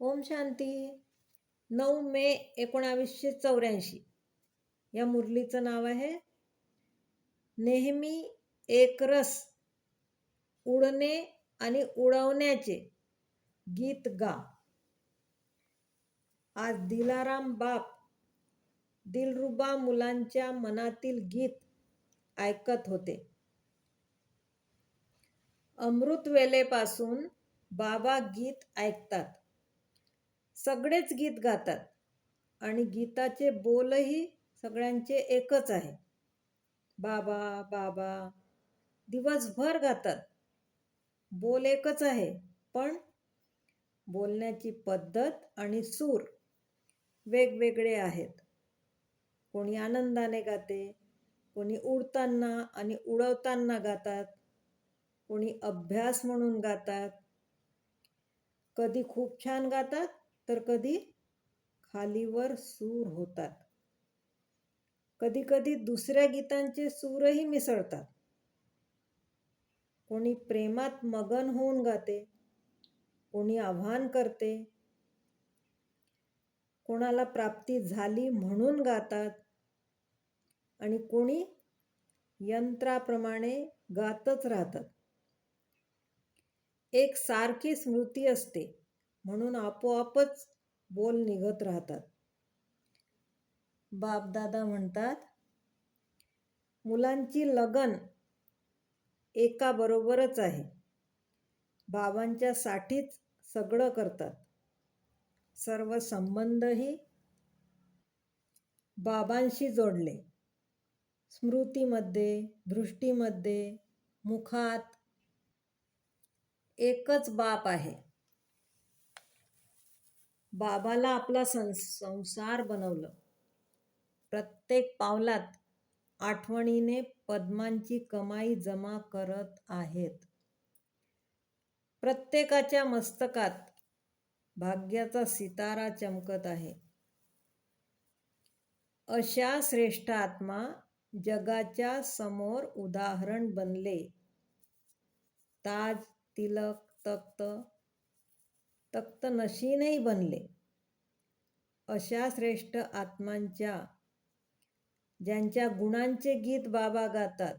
ओम शांती. नऊ मे एकोणावीसशे चौऱ्याऐंशी. या मुरलीचं नाव आहे. नेहमी एकरस उडणे आणि उडवण्याचे गीत गा. आज दिलाराम बाप दिलरुबा मुलांच्या मनातील गीत ऐकत होते. अमृत वेलेपासून बाबा गीत ऐकतात. सगळेच गीत गातात. आणि गीताचे बोलही सगळ्यांचे एकच आहे. बाबा बाबा दिवसभर गातात. बोल एकच आहे पण बोलण्याची पद्धत आणि सूर वेगवेगळे आहेत. कोणी आनंदाने गाते कोणी उडताना आणि उडवताना गातात कोणी अभ्यास म्हणून गातात. कधी खूप छान गातात तर कधी? खालीवर सूर होतात. कधी कधी दुसऱ्या गीतांचे सूरही मिसळतात. कोणी प्रेमात मगन होऊन गाते. कोणी आव्हान करते. कोणाला प्राप्ती झाली म्हणून गातात. आणि कोणी यंत्राप्रमाणे गातच राहतात. एक सारखी स्मृती असते. म्हणून आपोआपच बोल निघत राहतात. बापदादा म्हणतात मुलांची लगन एका बरोबरच आहे. बाबांच्या साठीच सगळं करतात. सर्व संबंधही बाबांशी जोडले. स्मृतीमध्ये दृष्टीमध्ये मुखात एकच बाप आहे. बाबाला आपला सं संसार बनवलं. प्रत्येक पावलात आठवणीने पद्मांची कमाई जमा करत आहेत. प्रत्येकाच्या मस्तकात भाग्याचा सितारा चमकत आहे. अशा श्रेष्ठ आत्मा जगाच्या समोर उदाहरण बनले. ताज तिलक तख्त तक्तनशीनही बनले. अशा श्रेष्ठ आत्मांच्या ज्यांच्या गुणांचे गीत बाबा गातात.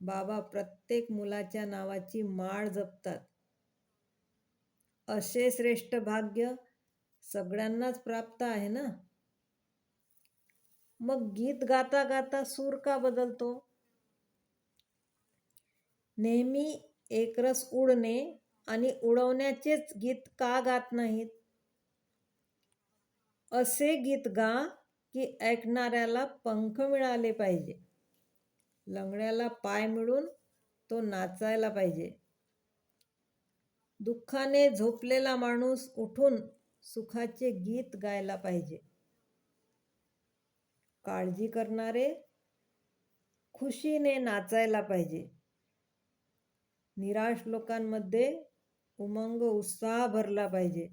बाबा प्रत्येक मुलाच्या नावाची माळ जपतात. असे श्रेष्ठ भाग्य सगळ्यांनाच प्राप्त आहे ना? मग गीत गाता गाता सूर का बदलतो? नेहमी एकरस उडणे आणि उडवण्याचेच गीत का गात नाहीत? असे गीत गा की ऐकणाऱ्याला पंख मिळाले पाहिजे. लंगड्याला पाय मिळून तो नाचायला पाहिजे. दुःखाने झोपलेला माणूस उठून सुखाचे गीत गायला पाहिजे. काळजी करणारे खुशीने नाचायला पाहिजे. निराश लोकांमध्ये उमंग उत्साह भरला पाहिजे.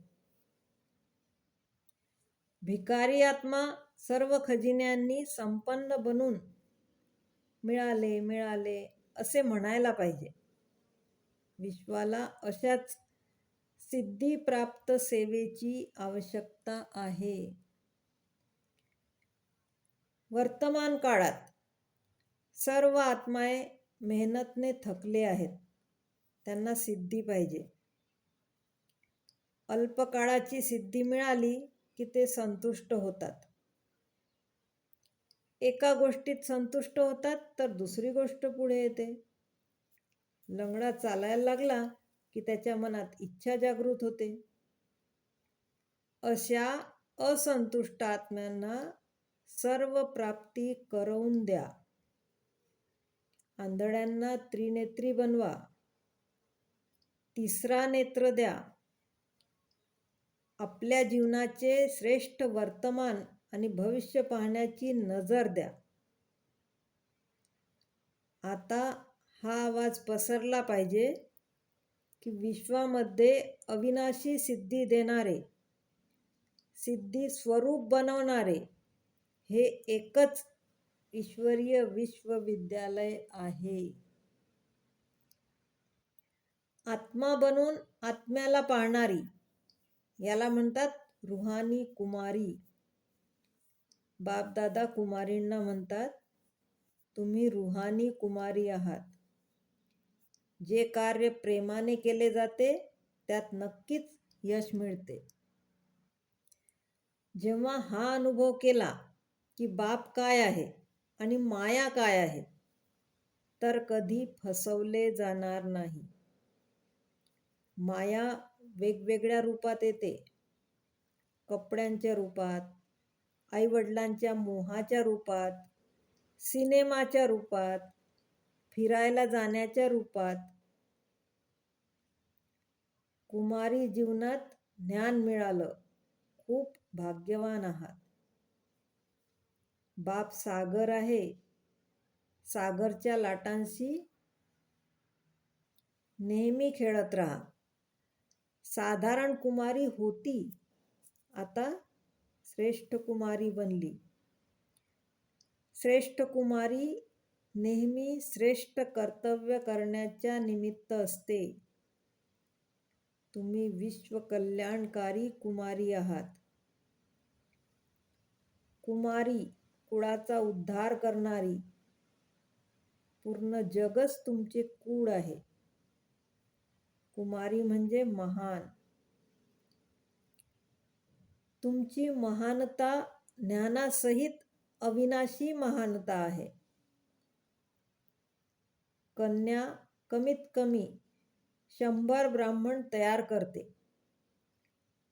भिकारी आत्मा सर्व खजिन्यांनी संपन्न बनून मिळाले मिळाले असे म्हणायला पाहिजे. विश्वाला अशाच सिद्धिप्राप्त सेवेची आवश्यकता आहे. वर्तमान काळात सर्व आत्माए मेहनतने थकले आहेत. त्यांना सिद्धी पाहिजे. अल्पकाळाची सिद्धी मिळाली की ते संतुष्ट होतात. एका गोष्टीत संतुष्ट होतात तर दुसरी गोष्ट पुढे येते. लंगडा चालायला लागला की त्याच्या मनात इच्छा जागृत होते. अशा असंतुष्ट आत्म्यांना सर्व प्राप्ती करवून द्या. आंधळ्यांना त्रिनेत्री बनवा. तिसरा नेत्र द्या. आपल्या जीवनाचे श्रेष्ठ वर्तमान आणि भविष्य पाहण्याची नजर द्या. आता हा आवाज पसरला पाहिजे की विश्वामध्ये अविनाशी सिद्धी देणारे सिद्धी स्वरूप बनवणारे हे एकच ईश्वरीय विश्वविद्यालय आहे. आत्मा बनून आत्म्याला पाहणारी याला म्हणतात रुहानी कुमारी. बापदादा कुमारींना म्हणतात तुम्ही रुहानी कुमारी आहात. जे कार्य प्रेमाने केले जाते त्यात नक्कीच यश मिळते. जेव्हा हा अनुभव केला की बाप काय आहे आणि माया काय आहे तर कधी फसवले जाणार नाही. माया वेगवेगळ्या रूपात येते. कपड्यांच्या रूपात आईवडिलांच्या मोहाच्या रूपात सिनेमाच्या रूपात फिरायला जाण्याच्या रूपात कुमारी जीवनात ज्ञान मिळालं. खूप भाग्यवान आहात. बाप सागर आहे. सागरच्या लाटांशी नेहमी खेळत राहा. साधारण कुमारी होती. आता श्रेष्ठ कुमारी बनली. श्रेष्ठ कुमारी नेहमी श्रेष्ठ कर्तव्य करण्याच्या निमित्त असते. तुम्ही विश्वकल्याणकारी कुमारी आहात. कुमारी कुळाचा उद्धार करणारी. पूर्ण जगच तुमचे कूळ आहे. कुमारी म्हणजे महान. तुमची महानता ज्ञानासहित अविनाशी महानता आहे. कन्या कमीत कमी शंभर ब्राह्मण तयार करते.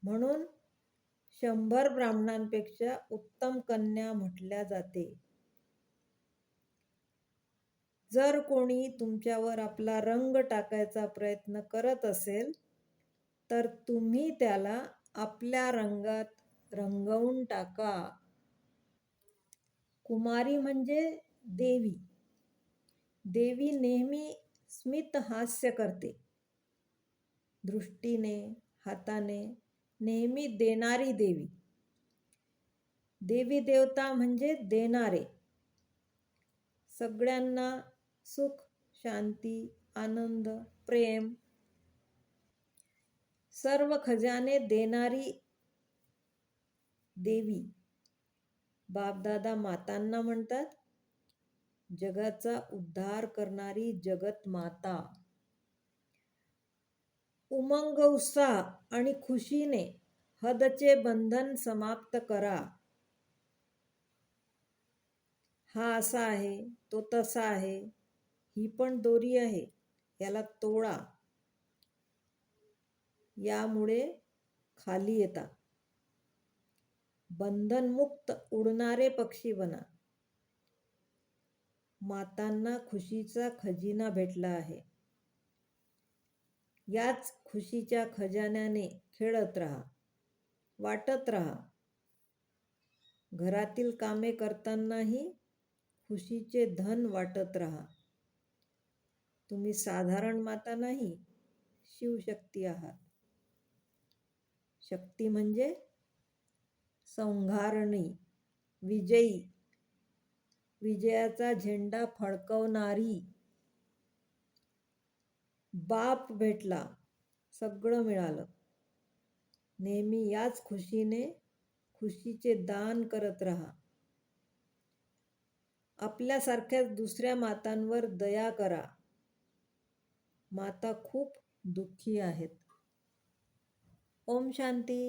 म्हणून शंभर ब्राह्मणांपेक्षा उत्तम कन्या म्हटल्या जाते. जर कोणी तुमच्यावर आपला रंग टाकायचा प्रयत्न करत असेल तर तुम्ही त्याला आपल्या रंगात रंगवून टाका. कुमारी म्हणजे देवी. देवी नेहमी स्मित हास्य करते. दृष्टीने हाताने नेहमी देणारी देवी. देवी देवता म्हणजे देणारे. सगळ्यांना सुख शांती आनंद प्रेम. सर्व खजाने देणारी देवी. बापदादा मातांना म्हणतात जगाचा उद्धार करणारी जगत माता. उमंग उत्साह आणि खुशीने हदचे बंधन समाप्त करा. हा असा आहे तो तसा आहे. ही पण दोरी आहे. याला तोळा यामुळे खाली येता. बंधनमुक्त उडणारे पक्षी बना. मातांना खुशीचा खजिना भेटला आहे. याच खुशीच्या खजान्याने खेळत राहा. वाटत राहा. घरातील कामे करतानाही खुशीचे धन वाटत राहा. तुम्ही साधारण माता नाही शिवशक्ती आहात. शक्ती म्हणजे संघारणी विजयी विजयाचा झेंडा फडकवणारी. बाप भेटला सगळं मिळालं. नेहमी याच खुशीने खुशीचे दान करत राहा. आपल्यासारख्याच दुसऱ्या मातांवर दया करा. माता खूप दुःखी आहेत. ओम शांती.